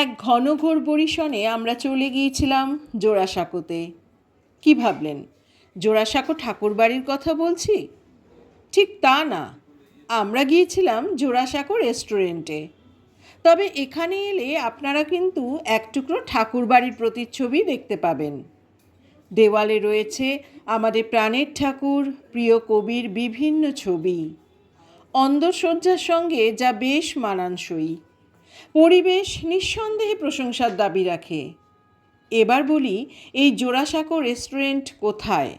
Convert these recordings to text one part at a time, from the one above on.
এক ঘনঘোর বরিশনে আমরা চলে গিয়েছিলাম জোড়াসাঁকোতে। কি ভাবলেন? জোড়াসাঁকো ঠাকুরবাড়ির কথা বলছি? ঠিক তা না। আমরা গিয়েছিলাম জোড়াসাঁকো রেস্টুরেন্টে। তবে এখানে এলে আপনারা কিন্তু এক টুকরো ঠাকুরবাড়ির প্রতিচ্ছবি দেখতে পাবেন। দেওয়ালে রয়েছে আমাদের প্রাণের ঠাকুর, প্রিয় কবির বিভিন্ন ছবি। অন্দরসজ্জার সঙ্গে যা বেশ মানানসই। পরিবেশ নিঃসন্দেহে প্রশংসার দাবি রাখে। এবার বলি, এই জোড়াসাঁকো রেস্টুরেন্ট কোথায়?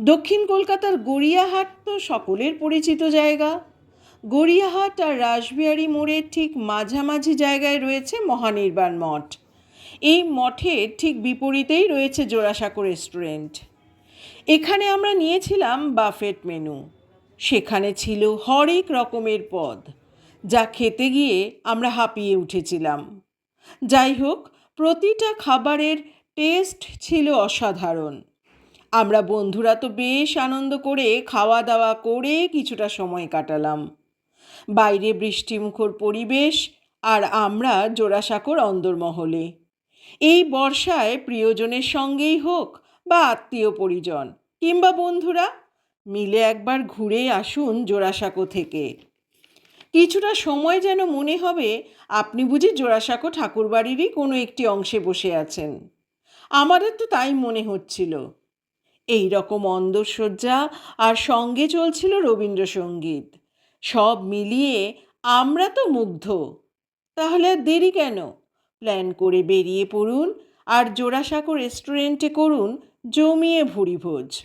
দক্ষিণ কলকাতার গড়িয়াহাট তো সকলের পরিচিত জায়গা। গড়িয়াহাট আর রাসবিহারী মোড়ের ঠিক মাঝামাঝি জায়গায় রয়েছে মহানির্বাণ মঠ। এই মঠের ঠিক বিপরীতেই রয়েছে জোড়াসাঁকো রেস্টুরেন্ট। এখানে আমরা নিয়েছিলাম বাফেট মেনু। সেখানে ছিল হরেক রকমের পদ। যা খেতে গিয়ে আমরা হাঁপিয়ে উঠেছিলাম। যাই হোক, প্রতিটা খাবারের টেস্ট ছিল অসাধারণ। আমরা বন্ধুরা তো বেশ আনন্দ করে খাওয়া দাওয়া করে কিছুটা সময় কাটালাম। বাইরে বৃষ্টিমুখর পরিবেশ আর আমরা জোড়াসাঁকোর অন্দরমহলে। এই বর্ষায় প্রিয়জনের সঙ্গেই হোক বা আত্মীয় পরিজন কিংবা বন্ধুরা, মিলে একবার ঘুরে আসুন জোড়াসাঁকো থেকে। কিছুটা সময় যেন মনে হবে, আপনি বুঝি জোড়াসাঁকো ঠাকুরবাড়িরই কোনো একটি অংশে বসে আছেন। আমাদের তো তাই মনে হচ্ছিল। এই রকম অন্দরসজ্জা আর সঙ্গে চলছিল রবীন্দ্রসঙ্গীত। সব মিলিয়ে আমরা তো মুগ্ধ। তাহলে আর দেরি কেন? প্ল্যান করে বেরিয়ে পড়ুন আর জোড়াসাঁকো রেস্টুরেন্টে করুন জমিয়ে ভুরিভোজ